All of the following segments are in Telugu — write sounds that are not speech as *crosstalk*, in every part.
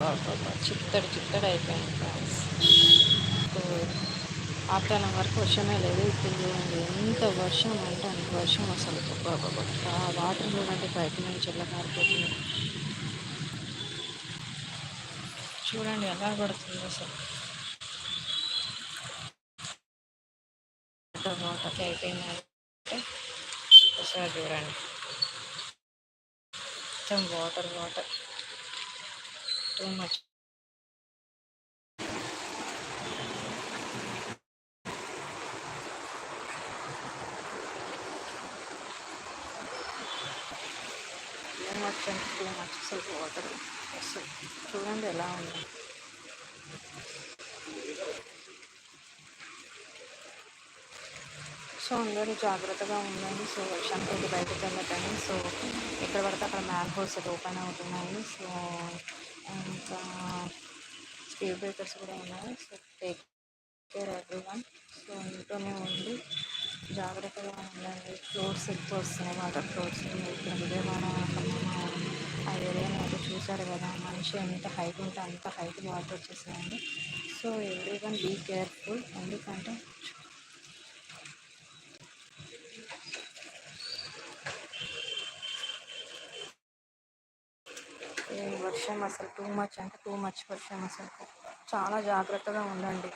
చిత్తడి చిత్తడి అయిపోయింది ఫ్రెండ్స్ ఆఫ్టర్నూన్ వరకు వర్షమే లేదు ఇప్పుడు చూడండి ఎంత వర్షం అంటే అంత వర్షం అసలు. ఆ వాటర్ చూడండి బయట నుంచి ఎలా కారిపోతుంది చూడండి ఎలా పడుతుంది అసలు. వాటర్ అయిపోయిందంటే ఒకసారి చూడండి. మొత్తం water water too much too much అంటే టూ మచ్ అసలు వాటర్ అసలు చూడండి ఎలా ఉంది సో అందరూ జాగ్రత్తగా ఉండండి. సో వర్షానికి బయటకు వెళ్ళకండి. సో ఎక్కడ పడితే అక్కడ మ్యాన్ హోల్స్ ఓపెన్ అవుతున్నాయి. సో ఇంకా స్పీడ్ బ్రేకర్స్ కూడా ఉన్నాయి. So take care everyone so ఇంట్లోనే ఉండి జాగ్రత్తగా ఉండండి. ఫ్లోర్స్ ఎక్కువ వస్తున్నాయి. వాటర్ ఫ్లోర్స్ ఇక్కడ విజయవాడ ఆ అయితే చూసారు కదా. మనిషి ఎంత హైట్ ఉంటే అంత height water వచ్చేసాయండి so every one be careful. ఎందుకంటే వర్షం అసలు టూ మచ్ అంటే టూ మచ్ వర్షం అసలు. చాలా జాగ్రత్తగా ఉండండి.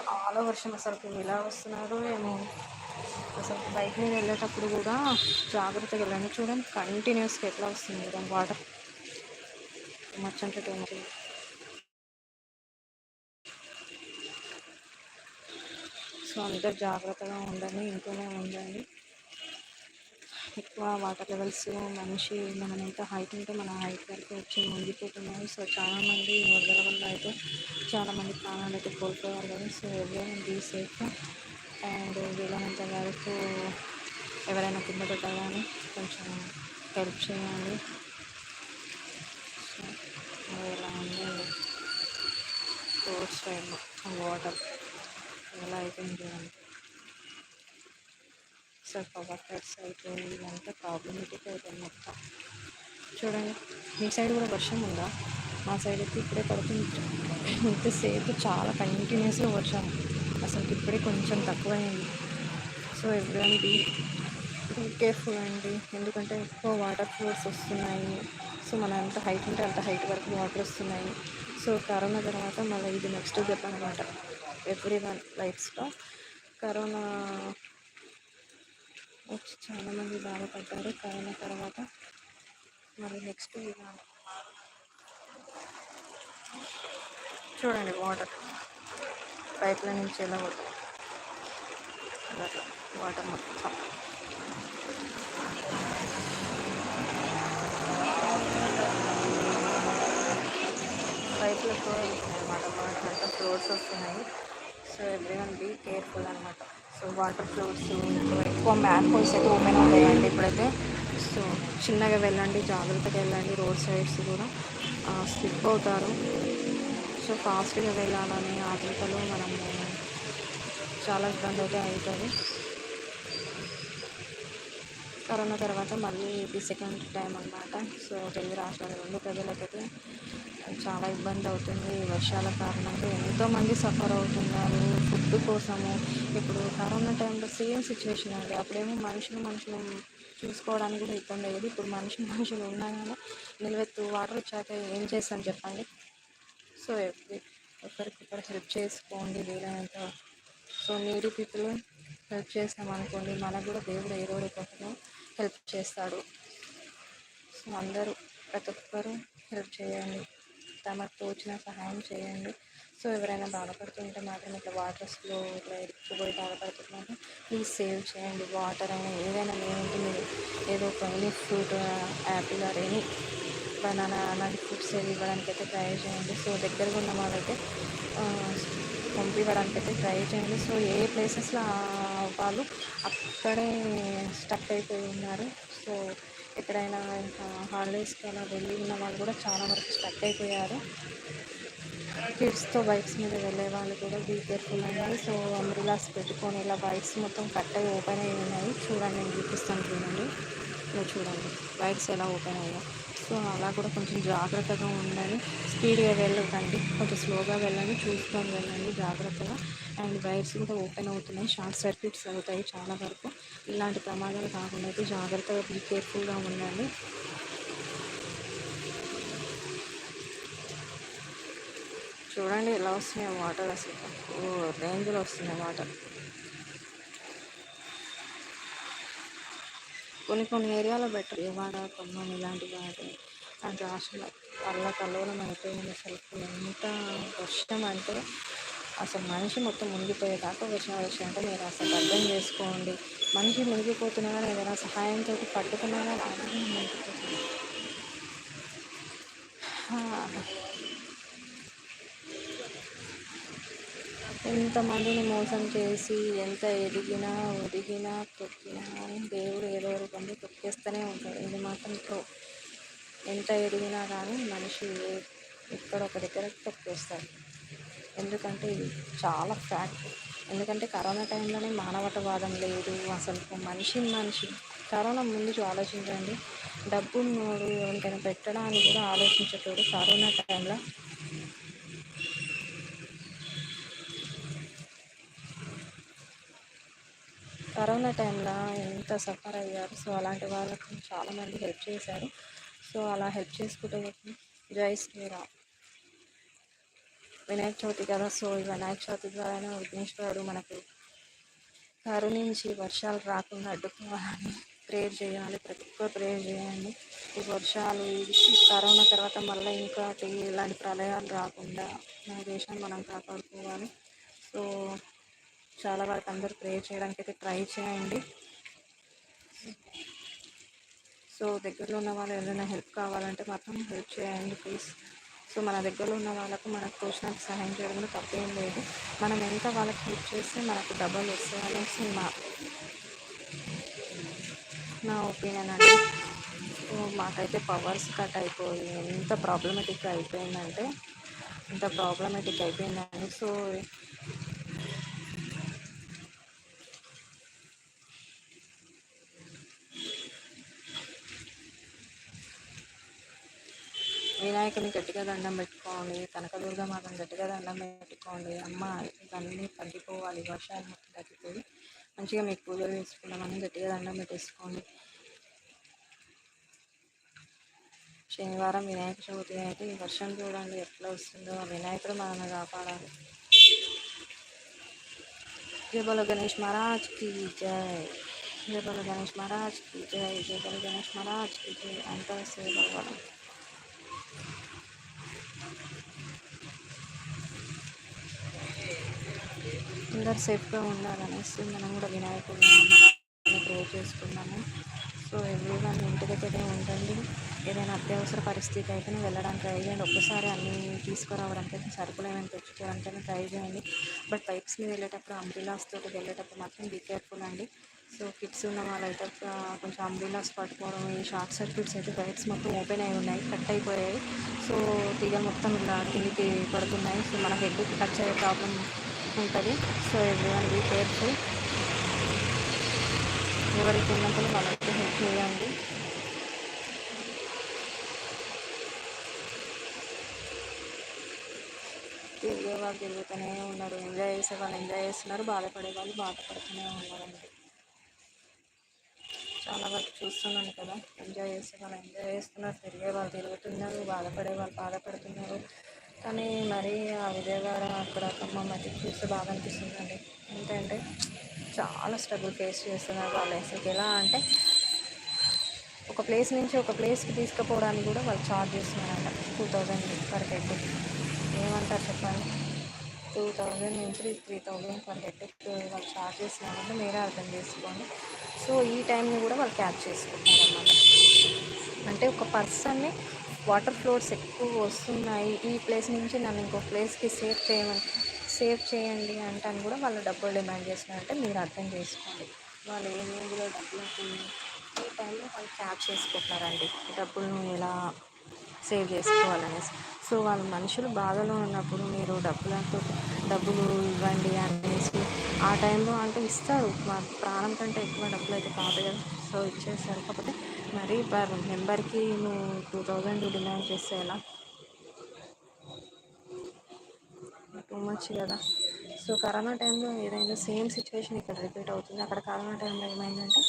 చాలా వర్షం అసలు ఎలా వస్తున్నారో ఏమో. అసలు బైక్ మీద వెళ్ళేటప్పుడు కూడా జాగ్రత్తగా వెళ్ళండి. చూడండి కంటిన్యూస్గా ఎట్లా వస్తుంది దాని వాటర్. టూ మచ్ అంటే టూ మచ్ సో అందరు జాగ్రత్తగా ఉండండి ఇంట్లోనే ఉండండి. ఎక్కువ వాటర్ లెవెల్స్ మనిషి మనం ఎంత హైట్ ఉంటే మన హైట్ వరకు వచ్చి మునిగిపోతున్నాయి సో చాలామంది వరదల వల్ల అయితే చాలామంది ప్రాణాలు అయితే కోల్పోయారు కదా. సో ఎవరైనా బీ సేఫ్ అండ్ వీలైనంత వరకు ఎవరైనా కింద పెట్టా కానీ కొంచెం హెల్ప్ చేయాలి సో ఎలా ఉంది. రోడ్ సైడ్ వాటర్ ఎలా అయిపోయింది చూడండి సో పవర్ కట్స్ అయిపోయింది ఇదంతా ప్రాబ్లమేటిక్ అయిపోయింది మొత్తం. చూడండి మీ సైడ్ కూడా వర్షం ఉందా? మా సైడ్ అయితే ఇప్పుడే పడుతుంది. ఇంతసేపు చాలా కంటిన్యూస్గా వర్షం. అసలు ఇప్పుడే కొంచెం తక్కువైంది. సో ఎవ్రీ కేర్ఫుల్ అండి. ఎందుకంటే ఎక్కువ వాటర్ ఫ్లోర్స్ వస్తున్నాయి. సో మన ఎంత హైట్ ఉంటే అంత హైట్ వరకు వాటర్ వస్తున్నాయి. సో కరోనా తర్వాత మళ్ళీ ఇది నెక్స్ట్ దెబ్బ అనమాట ఎవ్రీ వన్ లైఫ్స్లో కరోనా వచ్చి చాలామంది బాధపడ్డారు. కరోనా తర్వాత మరి నెక్స్ట్ చూడండి వాటర్ పైప్ల నుంచి ఎలా పోతుంది? వాటర్ మొత్తం. పైప్లతో అనమాట వాటర్ అంతా ఫ్లోర్స్ వస్తున్నాయి. So every one be careful అనమాట సో వాటర్ ఫ్లోర్స్ ఎక్కువ మ్యాన్ హోల్స్ అయితే ఓపెన్ ఉంటాయండి ఇప్పుడైతే. సో చిన్నగా వెళ్ళండి జాగ్రత్తగా వెళ్ళండి రోడ్ సైడ్స్ కూడా. స్లిప్ అవుతారు. సో ఫాస్ట్గా వెళ్ళాలని ఆతృతలో మనము చాలా ఇబ్బంది అయితే అవుతుంది. కరోనా తర్వాత మళ్ళీ ఇది సెకండ్ టైం అనమాట సో తెలుగు రాష్ట్రాల రెండు ప్రజలకైతే చాలా ఇబ్బంది అవుతుంది వర్షాల కారణంగా. ఎంతోమంది సఫర్ అవుతున్నారు ఫుడ్ కోసము. ఇప్పుడు కరోనా టైంలో సేమ్ సిచ్యువేషన్ అండి. అప్పుడేమో మనుషులు మనుషులు చూసుకోవడానికి కూడా ఇబ్బంది అయ్యేది. ఇప్పుడు మనుషులు *laughs* మనుషులు ఉన్నా కానీ నిలవెత్తు వాటర్ వచ్చాక ఏం చేస్తాను చెప్పండి? సో ఒకరికొకరు హెల్ప్ చేసుకోండి. వీలైనంత సో నీడీ పీపుల్ హెల్ప్ చేస్తాం అనుకోండి. మనకు కూడా దేవుడు ఏ రోజు ఒకరు హెల్ప్ చేస్తాడు. సో అందరూ ప్రతి ఒక్కరు హెల్ప్ చేయండి. తమకు తోచిన సహాయం చేయండి. సో ఎవరైనా బాధపడుతుంటే మాత్రం ఇట్లా వాటర్స్లో ఇట్లా ఎత్తుకుపోయి బాధపడుతుంటే ప్లీజ్ సేవ్ చేయండి. వాటర్ అయినా ఏదైనా లేదంటే మీరు ఏదో ఒక any fruit apple or any banana అలాంటి ఫ్రూట్స్ ఏవి ఇవ్వడానికి అయితే ట్రై చేయండి. సో దగ్గరగా ఉన్న వాళ్ళైతే పంపివ్వడానికి అయితే ట్రై చేయండి. సో ఏ ప్లేసెస్లో వాళ్ళు అక్కడే స్టక్ అయిపోయి ఉన్నారు. సో ఎక్కడైనా ఇంకా హాలిడేస్కి అలా వెళ్ళి ఉన్న వాళ్ళు కూడా చాలా వరకు స్టక్ అయిపోయారు. కిడ్స్తో బైక్స్ మీద వెళ్ళే వాళ్ళు కూడా బీ కేర్ఫుల్ అండి. సో అంబ్రిలాస్ పెట్టుకొని ఇలా బైక్స్ మొత్తం కట్ అయ్యి ఓపెన్ అయ్యి ఉన్నాయి. చూడండి నేను చూపిస్తాను చూడండి. చూడండి బైక్స్ ఎలా ఓపెన్ అయ్యాయి. సో అలా కూడా కొంచెం జాగ్రత్తగా ఉండాలి. స్పీడ్గా వెళ్ళకండి. కొంచెం స్లోగా వెళ్ళండి. చూసుకొని వెళ్ళండి జాగ్రత్తగా. అండ్ వైర్స్ కూడా ఓపెన్ అవుతున్నాయి. షార్ట్ సర్క్యూట్స్ అవుతాయి చాలా వరకు. ఇలాంటి ప్రమాదాలు కాకుండా అయితే జాగ్రత్తగా బీ కేర్ఫుల్గా ఉండండి. చూడండి ఎలా వస్తున్నాయి వాటర్ అసలు. ఓ రేంజ్లో వస్తున్నాయి వాటర్. కొన్ని కొన్ని ఏరియాలో బెటర్. విజయవాడ ఖమ్మం ఇలాంటి వాటి అంటే అసలు కళ్ళ కలవడం అయిపోయింది అసలు ఎంత వర్షం అంటే అసలు మనిషి మొత్తం మునిగిపోయేదాకా వచ్చిన వర్షం అంటే మీరు అసలు అర్థం చేసుకోండి. మనిషి మునిగిపోతున్నా కానీ ఏదైనా సహాయంతో పట్టుకున్నా కానీ అర్థం మునిగిపోతుంది ఎంతమందిని మోసం చేసి ఎంత ఎదిగినా ఒదిగినా తొక్కినా దేవుడు ఏదో రూపంలో తొక్కేస్తూనే ఉంటాడు. ఇది మాత్రం ప్రో ఎంత ఎదిగినా కానీ మనిషి ఇక్కడ ఒక దగ్గర తొక్కేస్తాడు. ఎందుకంటే ఇది చాలా ఫ్యాక్ట్ ఎందుకంటే కరోనా టైంలోనే మానవతవాదం లేదు. అసలు మనిషి మనిషి. కరోనా ముందు ఆలోచించండి. డబ్బున్నోడు ఎవరికైనా పెట్టడానికి కూడా ఆలోచించేటోడు కరోనా టైంలో కరోనా టైంలో ఎంత సఫర్ అయ్యారు. సో అలాంటి వాళ్ళకు చాలామంది హెల్ప్ చేశారు. సో అలా హెల్ప్ చేసుకుంటే జై శ్రీరామ్. వినాయక చవితి కదా. సో ఈ వినాయక చవితి ద్వారా విఘ్నేశ్వరుడు మనకు కరుణించి వర్షాలు రాకుండా అడ్డుకోవాలని ప్రేయర్ చేయాలి. ప్రతి ఒక్క ప్రేయర్ చేయండి. ఈ వర్షాలు కరోనా తర్వాత మళ్ళీ ఇంకా ఇలాంటి ప్రళయాలు రాకుండా మన దేశాన్ని మనం కాపాడుకోవాలి. సో చాలా వరకు అందరూ ప్రే చేయడానికి అయితే ట్రై చేయండి. సో దగ్గరలో ఉన్న వాళ్ళు ఏదైనా హెల్ప్ కావాలంటే మాత్రం హెల్ప్ చేయండి ప్లీజ్. సో మన దగ్గరలో ఉన్న వాళ్ళకు మనకు తోచినంత సహాయం చేయడం తప్పేం లేదు. మనం ఎంత వాళ్ళకి హెల్ప్ చేస్తే మనకు డబ్బులు వస్తాయి అనేసి మా నా ఒపీనియన్ అండి. సో మాకైతే పవర్స్ కట్ అయిపోయి ఎంత ప్రాబ్లమేటిక్ అయిపోయిందంటే ఎంత ప్రాబ్లమేటిక్ అయిపోయిందండి సో వినాయకుని గట్టిగా దండం పెట్టుకోండి కనకదుర్గ మాతను గట్టిగా దండం పెట్టుకోండి. అమ్మ ఇవన్నీ తగ్గిపోవాలి వర్షాలు మొత్తం తగ్గిపోయి మంచిగా మీకు పూజలు చేసుకున్నామని గట్టిగా దండం పెట్టేసుకోండి. శనివారం వినాయక చవితి అయితే ఈ వర్షం చూడండి ఎట్లా వస్తుందో వినాయకుడు మనల్ని కాపాడాలి. జయ గణేష్ మహారాజ్కి జై. జయ బోలో గణేష్ మహారాజ్కి జై జయ బోలో గణేష్ మహారాజ్కి జయ అంతా సేవ అందరు సేఫ్గా ఉండాలనేసి మనం కూడా వినాయకుడు ప్రే చేసుకున్నాము సో ఎవ్రీ వన్ ఇంటి దగ్గరే ఉండండి. ఏదైనా అత్యవసర పరిస్థితి అయితేనే వెళ్ళడానికి ట్రై చేయండి. ఒక్కసారి అన్నీ తీసుకురావడానికి అయితే సరుకులు ఏమైనా తెచ్చుకోవడానికి ట్రై చేయండి. బట్ బైక్స్ మీద వెళ్ళేటప్పుడు అంబ్రిలాస్ తోటి వెళ్ళేటప్పుడు మాత్రం బీ కేర్ఫుల్ అండి. సో కిడ్స్ ఉన్న వాళ్ళైతే కొంచెం అంబ్రిలాస్ పట్టుకోవడం ఈ షార్ట్ సర్క్యూట్స్ అయితే బైక్స్ మొత్తం ఓపెన్ అయి ఉన్నాయి కట్ అయిపోయాయి. సో తీగ మొత్తం ఇలా కిందికి పడుతున్నాయి. సో మన హెడ్కి టచ్ అయ్యే ప్రాబ్లం ఉంటుంది సో ఎవ్రీవన్ బీ కేర్ఫుల్ ఎవరికి ఉన్నప్పుడు వాళ్ళకి హెల్ప్ చేయండి. తిరిగే వాళ్ళు తిరుగుతూనే ఉన్నారు. ఎంజాయ్ చేసే వాళ్ళు ఎంజాయ్ చేస్తున్నారు. బాధపడే వాళ్ళు బాధపడుతూనే ఉన్నారండి. చాలా వరకు చూస్తున్నాను కదా. ఎంజాయ్ చేసే వాళ్ళు ఎంజాయ్ చేస్తున్నారు. తిరిగే వాళ్ళు తిరుగుతున్నారు. బాధపడే వాళ్ళు బాధపడుతున్నారు. కానీ మరి ఆ విజయవాడ అక్కడ ఖమ్మం అది చూస్తే బాగా అనిపిస్తుందండి. ఏంటంటే చాలా స్ట్రగుల్ ఫేస్ చేస్తున్నారు వాళ్ళు అసలు ఎలా అంటే ఒక ప్లేస్ నుంచి ఒక ప్లేస్కి తీసుకుపోవడానికి కూడా వాళ్ళు ఛార్జ్ చేస్తున్నారంట. టూ థౌజండ్ పర్ హెడ్ ఏమంటారు చెప్పండి? టూ థౌజండ్ నుంచి త్రీ థౌజండ్ పర్ హెడ్ వాళ్ళు ఛార్జ్ చేస్తున్నారంటే మీరే అర్థం చేసుకోండి. సో ఈ టైంని కూడా వాళ్ళు క్యాచ్ చేసుకుంటారు అన్నమాట అంటే ఒక పర్సన్ని వాటర్ ఫ్లోర్స్ ఎక్కువ వస్తున్నాయి. ఈ ప్లేస్ నుంచి నన్ను ఇంకో ప్లేస్కి సేవ్ చేయమని సేవ్ చేయండి అంటే అని కూడా వాళ్ళు డబ్బులు డిమాండ్ చేస్తున్నారంటే మీరు అర్థం చేసుకోండి. వాళ్ళు ఏ రేంజ్లో డబ్బులు ఈ టైంలో వాళ్ళు క్యాప్ చేసుకుంటున్నారండి. డబ్బులను ఎలా సేవ్ చేసుకోవాలనేసి. సో వాళ్ళ మనుషులు బాధలో ఉన్నప్పుడు మీరు డబ్బులతో డబ్బులు ఇవ్వండి అనేసి ఆ టైంలో అంటే ఇస్తారు. మా ప్రాణం కంటే ఎక్కువ డబ్బులు అయితే కాదు. కదా సో ఇచ్చేస్తారు. కాకపోతే మరి పర్ మెంబర్కి నువ్వు టూ థౌజండ్ డిమాండ్ చేస్తే ఎలా? టూ మచ్ కదా. సో కరోనా టైంలో ఏదైనా సేమ్ సిచ్యువేషన్ ఇక్కడ రిపీట్ అవుతుంది. అక్కడ కరోనా టైంలో ఏమైందంటే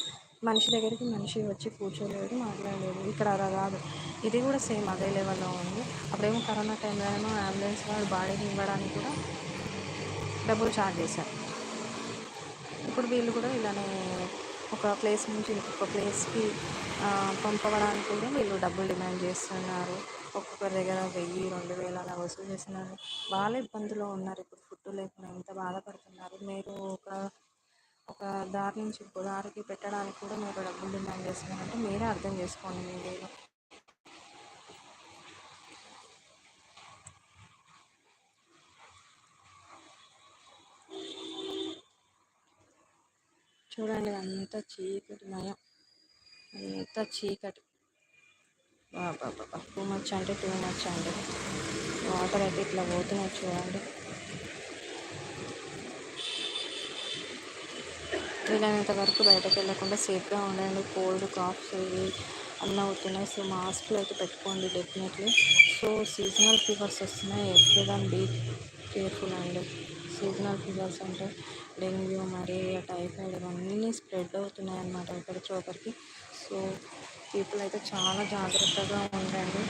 మనిషి దగ్గరికి మనిషి వచ్చి కూర్చోలేదు మాట్లాడలేదు. ఇక్కడ అలా కాదు. ఇది కూడా సేమ్ అదే లెవెల్లో ఉంది. అప్పుడేమో కరోనా టైంలో ఏమో అంబులెన్స్ వాడు బాడీని ఇవ్వడానికి కూడా డబ్బులు ఛార్జ్ చేశారు. ఇప్పుడు వీళ్ళు కూడా ఇలానే ఒక ప్లేస్ నుంచి ఇంకొక ప్లేస్కి పంపడానికి కూడా వీళ్ళు డబ్బులు డిమాండ్ చేస్తున్నారు. ఒక్కొక్కరి దగ్గర వెయ్యి రెండు వేలు అలా వసూలు చేస్తున్నారు. వాళ్ళ ఇబ్బందులో ఉన్నారు. ఇప్పుడు ఫుడ్ లేకుండా ఎంత బాధపడుతున్నారు. మీరు ఒక ఒక దారి నుంచి ఇంకో దారికి పెట్టడానికి కూడా మీరు డబ్బులు డిమాండ్ చేస్తున్నారంటే మీరే అర్థం చేసుకోండి. మీరు చూడండి అంత చీకటి మయం. అంత చీకటి. బాబా టూ మచ్ అంటే టూ మచ్ అండి. వాటర్ అయితే ఇట్లా పోతున్నాయి చూడండి. వీలైనంత వరకు బయటకు వెళ్ళకుండా సేఫ్గా ఉండండి. కోల్డ్ కాఫ్స్ ఇవి అన్నీ అవుతున్నాయి. సో మాస్క్లు అయితే పెట్టుకోండి డెఫినెట్లీ. సో సీజనల్ ఫీవర్స్ వస్తున్నాయి. ఎవ్రీ బీ కేర్ఫుల్ అండి. సీజనల్ ఫీవర్స్ అంటే డెంగ్యూ మలేరియా టైఫాయిడ్ ఇవన్నీ స్ప్రెడ్ అవుతున్నాయి అన్నమాట ఒకరికి ఒకరికి సో పీపుల్ అయితే చాలా జాగ్రత్తగా ఉండండి.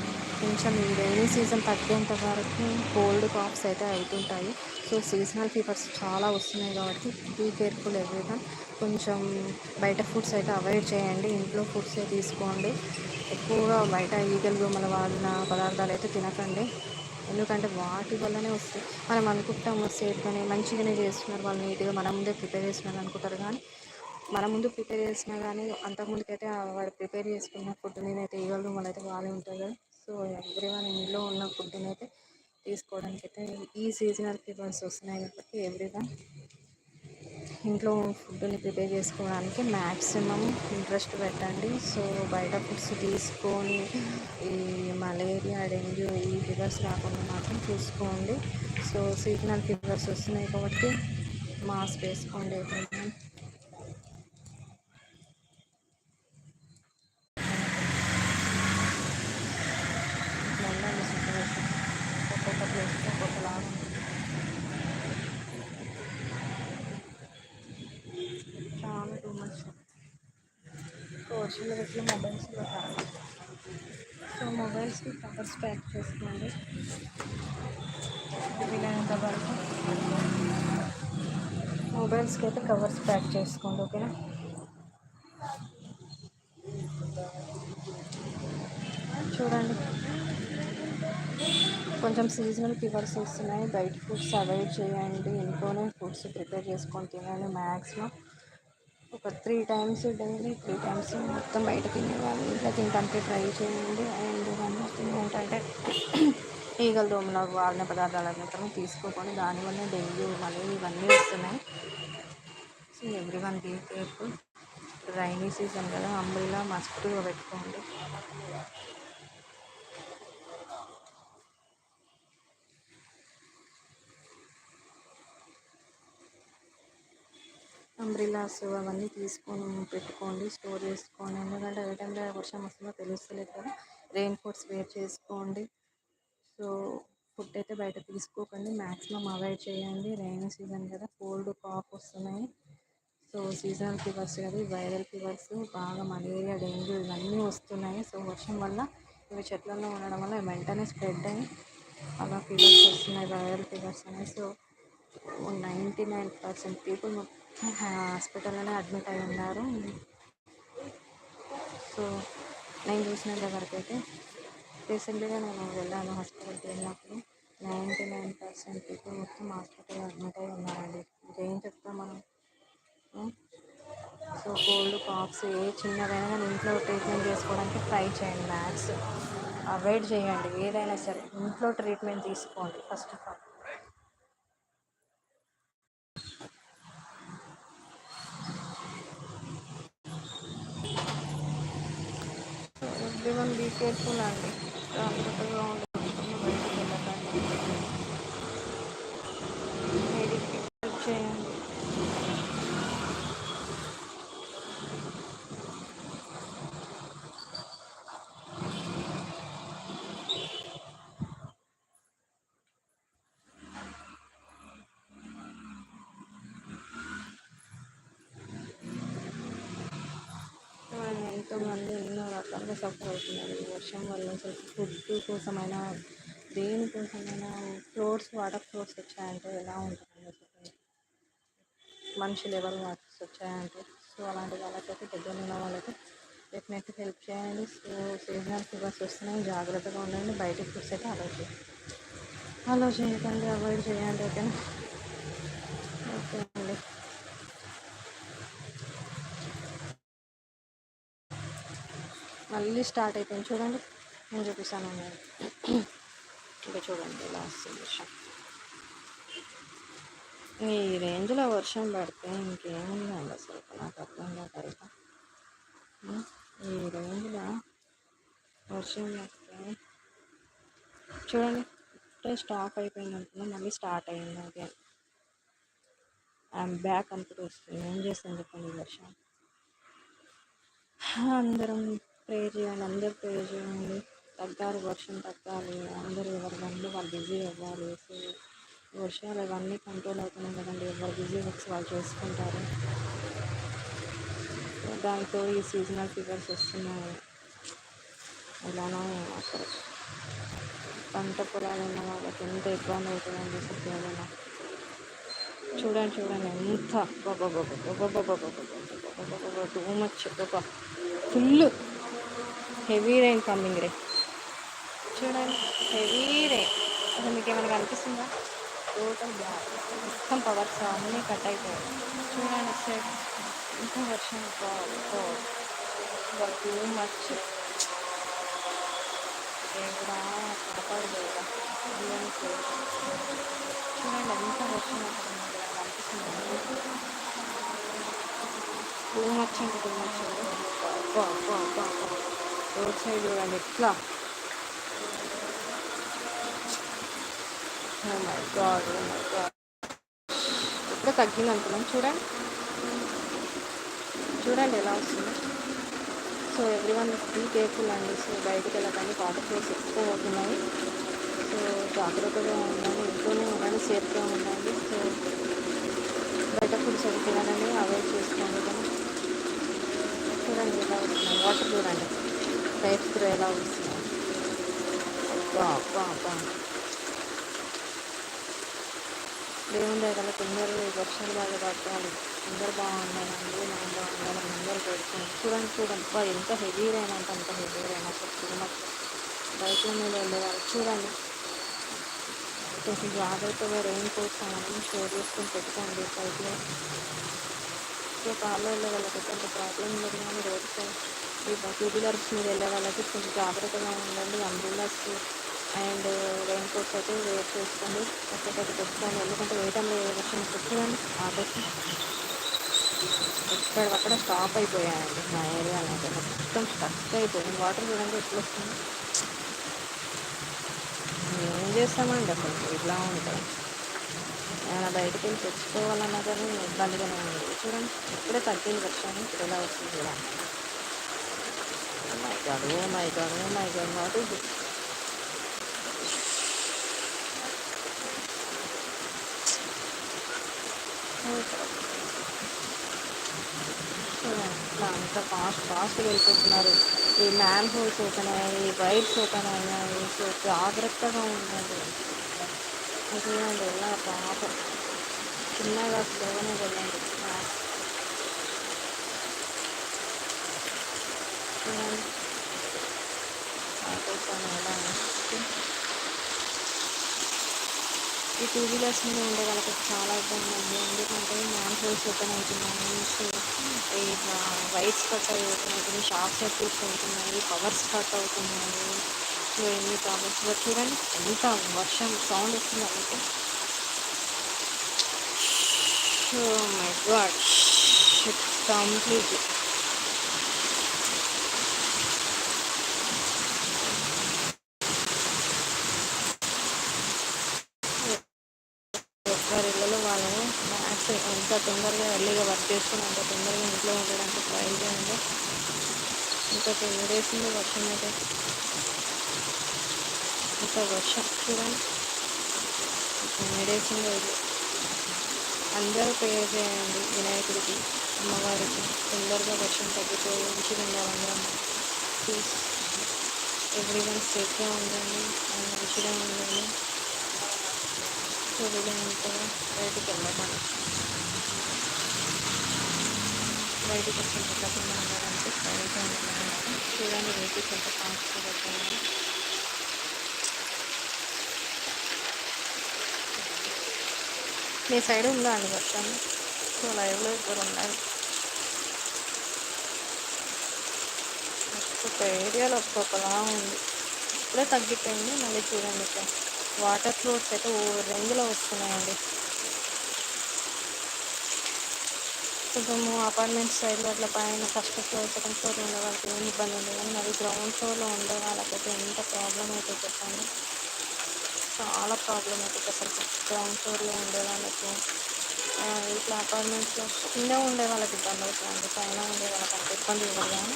కొంచెం ఈ రైనీ సీజన్ తగ్గేంత వరకు కోల్డ్ కాఫ్స్ అయితే అవుతుంటాయి. సో సీజనల్ ఫీవర్స్ చాలా వస్తున్నాయి కాబట్టి బీ కేర్ఫుల్ ఎవ్రీవన్. కొంచెం బయట ఫుడ్స్ అయితే అవాయిడ్ చేయండి. ఇంట్లో ఫుడ్స్ తీసుకోండి. ఎక్కువగా బయట ఈగలు దోమల వాడిన పదార్థాలు అయితే తినకండి. ఎందుకంటే వాటి వల్లనే వస్తాయి. మనం అనుకుంటాము సేఫ్గానే మంచిగానే చేస్తున్నారు వాళ్ళు నీట్గా మన ముందే ప్రిపేర్ చేస్తున్నారు అనుకుంటారు కానీ మన ముందు ప్రిపేర్ చేసినా కానీ అంతకుముందుకైతే వాడు ప్రిపేర్ చేసుకున్న ఫుడ్ నేనైతే ఈగలు వాళ్ళైతే బాగానే ఉంటుంది కదా. సో ఎవ్రీ వన్ ఇంట్లో ఉన్న ఫుడ్ని అయితే తీసుకోవడానికి అయితే ఈ సీజనల్ ఫీవర్స్ వస్తున్నాయి కాబట్టి ఎవ్రీ వన్ ఇంట్లో ఫుడ్ని ప్రిపేర్ చేసుకోవడానికి మ్యాక్సిమం ఇంట్రెస్ట్ పెట్టండి. సో బయట ఫుడ్స్ తీసుకొని ఈ మలేరియా డెంగ్యూ ఈ ఫీవర్స్ రాకుండా మాత్రం చూసుకోండి. సో సీజనల్ ఫీవర్స్ వస్తున్నాయి కాబట్టి మాస్క్ వేసుకోండి ఎప్పుడైనా సోషల్ మీడియా మొబైల్స్లో కాదు సో మొబైల్స్కి కవర్స్ ప్యాక్ చేసుకోండి వీలైనంత వరకు మొబైల్స్కి అయితే కవర్స్ ప్యాక్ చేసుకోండి ఓకేనా? చూడండి. కొంచెం సీజనల్ ఫీవర్స్ వస్తున్నాయి బయట ఫుడ్స్ అవాయిడ్ చేయండి. ఇంట్లోనే ఫుడ్స్ ప్రిపేర్ చేసుకొని తినండి మ్యాక్సిమం ఒక three times daily three times మొత్తం బయట తినేవాళ్ళు. ఇట్లా తినడానికి ట్రై చేయండి. అండ్ వన్ థింగ్ ఏంటంటే ఈగల దోమల వాడిన పదార్థాలు మాత్రం తీసుకోకుండా దానివల్ల డెంగ్యూ మలేరియా ఇవన్నీ వస్తున్నాయి. So every one be careful. Rainy season కదా. అంబ్రిలా మస్ట్ పెట్టుకోండి. అంబ్రిల్లాస్ అవన్నీ తీసుకొని పెట్టుకోండి స్టోర్ చేసుకోండి. ఎందుకంటే ఏ టైంలో వర్షం వస్తుందో తెలుస్తలేదు కదా. రెయిన్ కోట్స్ వేర్ చేసుకోండి. సో ఫుడ్ అయితే బయట తీసుకోకండి. మ్యాక్సిమం అవాయిడ్ చేయండి. రెయిన్ సీజన్ కదా కోల్డ్ కాఫ్ వస్తున్నాయి. సో సీజనల్ ఫీవర్స్ కదా వైరల్ ఫీవర్స్ బాగా మలేరియా డెంగ్యూ ఇవన్నీ వస్తున్నాయి. సో వర్షం వల్ల ఇవి చెట్లలో ఉండడం వల్ల వెంటనే స్ప్రెడ్ అయ్యి అలా ఫీవర్స్ వస్తున్నాయి వైరల్ ఫీవర్స్ అనేవి so ninety nine percent people హాస్పిటల్లోనే అడ్మిట్ అయి ఉన్నారు. సో నేను చూసినంత వరకు అయితే రీసెంట్గా నేను వెళ్ళాను హాస్పిటల్కి వెళ్ళినప్పుడు. నైంటీ నైన్ పర్సెంట్ పీపుల్ మొత్తం హాస్పిటల్లో అడ్మిట్ అయి ఉన్నారండి. ఇంకేం చెప్తాం మనం? సో కోల్డ్ కాప్స్ ఏ చిన్నదైనా కానీ ఇంట్లో ట్రీట్మెంట్ చేసుకోవడానికి ట్రై చేయండి మ్యాథ్స్ అవాయిడ్ చేయండి. ఏదైనా సరే ఇంట్లో ట్రీట్మెంట్ తీసుకోండి first of all everyone be careful అండి జాగ్రత్తగా ఉండండి బయటకు వెళ్ళకండి హెల్ప్ చేయండి చాలా సఫర్ అవుతున్నారు ఈ వర్షం వల్ల అసలు ఫుడ్ కోసమైనా దేనికోసమైనా ఫ్లోర్స్ వాటర్ ఫ్లోర్స్ వచ్చాయంటే ఎలా ఉంటుంది అసలు? మనుషులు ఎవరు వాటర్స్ వచ్చాయంటే. సో అలాంటి వాళ్ళకైతే దగ్గర ఉన్న వాళ్ళకి డెఫినెట్గా హెల్ప్ చేయండి. సో సీజనల్ ఫీవర్స్ వస్తున్నాయి జాగ్రత్తగా ఉండండి. బయట ఫుడ్స్ అయితే అలౌ చేయండి. అలౌ చేయకండి అవాయిడ్ చేయండి ఓకేనా ఓకే అండి మళ్ళీ స్టార్ట్ అయిపోయింది. చూడండి నేను చూపిస్తాను ఇంకా చూడండి ఇలా వస్తుంది వర్షం ఈ రేంజ్లో వర్షం పడితే ఇంకేముందండి అసలు? నాకు అర్థం కాక ఈ రేంజ్లో వర్షం పడితే చూడండి ఇప్పుడే స్టాప్ అయిపోయింది అనుకున్నా మళ్ళీ స్టార్ట్ అయింది అదే. ఐఎమ్ బ్యాక్ అనుకుంటూ వస్తుంది. ఏం చేస్తాను చెప్పండి వర్షం? అందరం ప్రేయర్ చేయండి అందరూ ప్రేయర్ చేయండి. తగ్గాలి వర్షం తగ్గాలి అందరూ ఎవరి పనులు వాళ్ళు బిజీ అవ్వాలి. సో వర్షాలు అవన్నీ కంట్రోల్ అవుతున్నాయి కదండి. ఎవరు బిజీ వర్క్స్ వాళ్ళు చేసుకుంటారు. దాంతో ఈ సీజనల్ ఫీవర్స్ వస్తున్నాయి. ఇలానే అక్కడ పంట పొలాలు ఉన్న వాళ్ళకి ఎంత ఇబ్బంది అవుతుందండి సత్యాలన చూడండి చూడండి ఎంత too much full heavy rain coming రే. చూడండి హెవీ రైన్. అసలు మీకు ఏమైనా కనిపిస్తుందా? టోటల్ బ్లాక్ మొత్తం పవర్స్ అన్నీ కట్ అయిపోయాయి. చూడండి సార్ ఇంత వర్షం టూ మచ్ దేవుడా చూడండి ఎంత వర్షం కనిపిస్తుంది? టూ మచ్ అంటే టూ మచ్ రోడ్ సైడ్ చూడండి ఎట్లా oh my God my God ఇప్పుడే తగ్గింది అనుకున్నాం చూడండి. చూడండి ఎలా వస్తుంది. So every one be careful అండి సో బయటకు వెళ్ళకండి. వాటర్ ఫ్లోస్ ఎక్కువ అవుతున్నాయి సో జాగ్రత్తగా ఉండండి. ఇంట్లోనే ఉండండి. సేఫ్గా ఉండండి. సో బయట ఫుడ్స్ అవి తినడానికి అవాయిడ్ చేసుకోండి కానీ చూడండి ఎలా వస్తున్నాయి వాటర్ చూడండి. పైప్స్ కూడా ఎలా వస్తున్నాయి అబ్బా అబ్బా అబ్బా దేవుని దగ్గర తొందరగా ఈ వర్షాలు బాగా పడతాలి అందరు బాగుండాలి అందరూ మనం బాగుండాలని అందరూ పెడుతుంది చూడండి చూడండి. బా ఎంత హెవీ రైన్ అంటే అంత హెవీ రైన్ అసలు. చూడమని బైక్ మీద వెళ్ళేవాళ్ళు చూడండి. కొంచెం జాగ్రత్తగా రెయిన్ కోట్స్ మనం షేర్ చేసుకొని పెట్టుకోండి బైక్లో సో కార్లో వెళ్ళే వాళ్ళకి కొంత ప్రాబ్లం లేదు కానీ రోడ్ సైడ్ టూ వీలర్స్ మీద వెళ్ళే వాళ్ళకి కొంచెం జాగ్రత్తగా ఉండండి అంబ్రిల్లాస్ అండ్ రెయిన్ కోట్స్ అయితే వేర్ చేసుకోండి. ఒక్కొక్కటి పెట్టుకోండి. ఎందుకంటే వేయటంలో టైంలో ఏ వర్షం చూడండి ఆపేసి ఎక్కడక్కడ స్టాప్ అయిపోయాయండి మా ఏరియాలో అయితే. మొత్తం స్టక్ అయిపోయింది. వాటర్ చూడండి ఎట్లా వస్తుంది. ఏం చేస్తామండి అసలు? ఇట్లా ఉంటుంది ఏమైనా బయటకు వెళ్ళి తెచ్చుకోవాలన్నా కానీ ఇబ్బందిగానే ఉంది. చూడండి ఇప్పుడే తగ్గింది వర్షం ఇప్పుడు ఎలా వస్తుంది చూడండి. My God oh my God oh my God not ఇది అంత ఫాస్ట్ ఫాస్ట్గా వెళ్ళిపోతున్నారు. ఈ మ్యాన్ హోల్స్ ఓపెన్ అయ్యాయి వైట్స్ ఓపెన్ అయ్యాయి సో జాగ్రత్తగా ఉండండి. చూడండి ఎలా పాప. చిన్నగా స్లోగానే వెళ్ళండి. ఈ టూ వీలర్స్ మీద ఉండే వాళ్ళకి చాలా ఇబ్బంది ఉంది ఎందుకంటే మ్యాన్ హోల్స్ ఓపెన్ అవుతున్నాయి. వైర్స్ వైట్స్ కట్ అవుతున్నాయి. షార్ట్ సర్క్యూట్స్ అవుతున్నాయి. పవర్స్ కట్ అవుతున్నాయి. సో ఎన్ని ప్రాబ్లమ్స్ చూడండి. ఎంత వర్షం సౌండ్ వస్తుంది వాళ్ళకి సో మై గాడ్. కంప్లీట్ ఎవరి ఇళ్ళలో వాళ్ళు మ్యాథ్స్ ఎంత తొందరగా ఎర్లీగా వర్క్ చేసుకుని అంత తొందరగా ఇంట్లో ఉండడానికి ట్రై చేయండి. ఇంకా టెన్ డేస్ ఉంది వర్షం అయితే. ఇంకా వర్షం చూడండి. టెన్ డేస్ ఉంది అందరూ ప్రేయర్ చేయండి వినాయకుడికి అమ్మవారికి. తొందరగా వర్షం తగ్గిపోయి ఉంచి ఉండాలి అందరం. ప్లీజ్ ఎవ్రీ వన్ సేఫ్గా ఉండండి. మంచిగా ఉండండి. సో వీలైనంతగా బయటికి వెళ్ళకండి బయటికి వచ్చిన వెళ్ళకుండా చూడండి వెహికల్స్ ఎంత ఫాస్ట్గా వెళ్తున్నాయి మీ సైడ్ ఉందా అండి వర్షం? సో లైవ్లో ఇద్దరు ఉన్నాయి ఒక్కొక్క ఏరియాలో ఒక్కొక్కలా ఉంది. ఇప్పుడే తగ్గిపోయింది మళ్ళీ చూడండి. ఇక్కడ వాటర్ ఫ్లోట్స్ అయితే ఓ రేంజ్లో వస్తున్నాయండి. కొంచెం అపార్ట్మెంట్ సైడ్లో అట్లా పైన ఫస్ట్ ఫ్లోర్ సెకండ్ ఫ్లోర్ ఉండే వాళ్ళకి ఏం ఇబ్బంది ఉంది కానీ మరి గ్రౌండ్ ఫ్లోర్లో ఉండే వాళ్ళకైతే ఎంత ప్రాబ్లం అయితే చెప్పండి. చాలా ప్రాబ్లం అయితే అసలు గ్రౌండ్ ఫ్లోర్లో ఉండే వాళ్ళకి ఇట్లా అపార్ట్మెంట్స్లో కింద ఉండే వాళ్ళకి ఇబ్బంది అవుతుంది పైన ఉండే వాళ్ళకి అంత ఇబ్బంది ఇవ్వదు కానీ.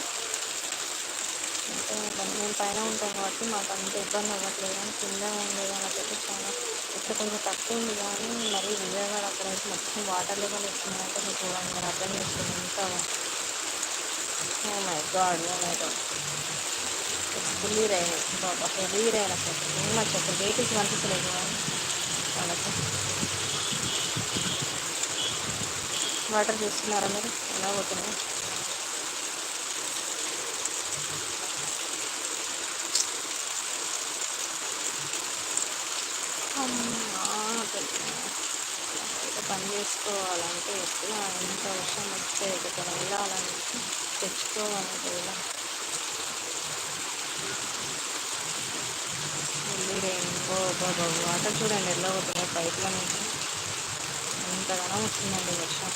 అంటే మేము పైన ఉంటాం కాబట్టి మాకు అంత ఇబ్బంది అవ్వట్లేదు. కానీ కింద ఉండే వాళ్ళకైతే చాలా ఇక్కడ కొంచెం తక్కువ ఉంది కానీ మరి విజయవాడ అక్కడ అయితే మొత్తం వాటర్ లెవెల్ వచ్చిందంటే మీకు చూడండి మరి అర్థం చేస్తుంది ఇంకా ఓ my God oh my God it's fully rain Baba heavy rain అసలు. ఏం వచ్చి వెహికల్స్ కనిపించలేదు. వాళ్ళకి. వాటర్ చూస్తున్నారా మీరు? ఎలా పోతున్నాయి పని చేసుకోవాలంటే ఎప్పుడు ఇంత వర్షం వస్తే ఇక్కడ వెళ్ళాలని తెచ్చుకోవాలంటే ఇలా రెయిన్బో బాబా వాటర్ చూడండి ఎలా పోతున్నాయి పైప్ల నుంచి ఎంతగానో వస్తుందండి వర్షం.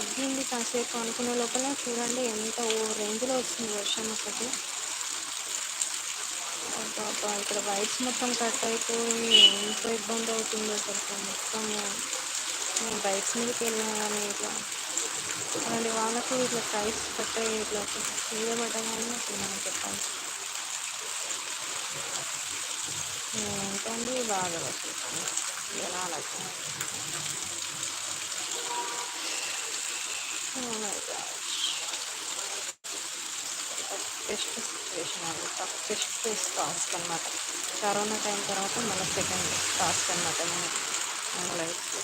తగ్గింది కాసేపు అనుకునే లోపల చూడండి ఎంత ఓ రేంజ్లో వస్తుంది వర్షం అసలు. బాబా ఇక్కడ వైట్స్ మొత్తం కట్ అయిపోయి ఎంత ఇబ్బంది అవుతుందో అసలు మొత్తం. బైక్స్ మీదకి వెళ్ళినా కానీ ఇట్లా అలాంటి వాళ్ళకు ఇట్లా ప్రైస్ కట్ అయ్యి ఇట్లా మీద పడ్డగానే అసలు మనం చెప్పాలి? ఏంటండి బాగా ఎలా అలా ఫస్ట్ సిచ్యువేషన్ అండి టఫెస్ట్ టాస్క్ అనమాట కరోనా టైం తర్వాత మన సెకండ్ టాస్క్ అనమాట మన మన లైఫ్లో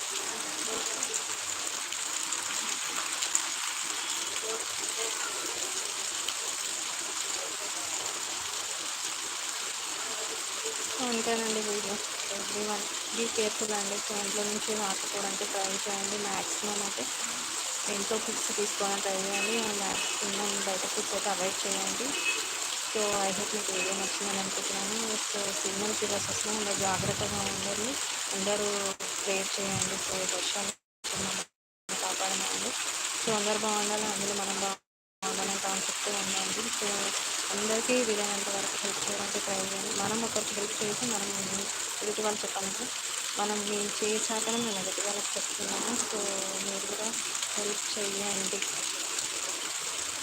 అంతేనండి video. Every one be careful అండి ఫోన్లో నుంచి మార్చుకోవడానికి ట్రై చేయండి. మ్యాక్సిమం అయితే ఇంట్లో ఫుడ్స్ తీసుకోవడం ట్రై చేయండి మ్యాక్సిమం బయట ఫుడ్స్ అయితే అవాయిడ్ చేయండి. సో ఐ హోప్ మీకు వీడియో నచ్చిందని అనుకుంటున్నాను. సో సిగ్నల్ ఫీవర్స్ వస్తున్నాయి అందరూ జాగ్రత్తగా ఉండండి. అందరూ ప్రేర్ చేయండి. సో వర్షాలు కాపాడమండి సో అందరు బాగుండాలి. అందులో మనం బాగుండాలని కాన్సెప్ట్ ఉందండి. సో అందరికీ వీలైనంత వరకు హెల్ప్ చేయడానికి ట్రై చేయండి. మనం ఒకరికి హెల్ప్ చేసి మనం ఎదుటి వాళ్ళు చెప్పాలంటే మనం మేము చేశాకనే మేము ఎదుటి వాళ్ళకి చెప్తున్నాము సో మీరు కూడా హెల్ప్ చేయండి.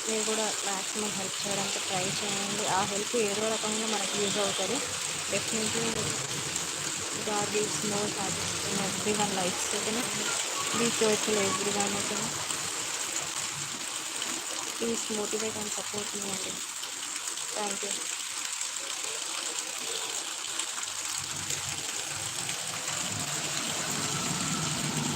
మీరు కూడా మ్యాక్సిమం హెల్ప్ చేయడానికి ట్రై చేయండి. ఆ హెల్ప్ ఏదో రకంగా మనకి యూజ్ అవుతుంది. Definitely God gives more habits every one life's ఓకేనా బీ కేర్ఫుల్ ఎవ్రీ వన్ ఓకేనా ప్లీజ్ మోటివేట్ అండ్ సపోర్ట్ మీ అండి. Thank you.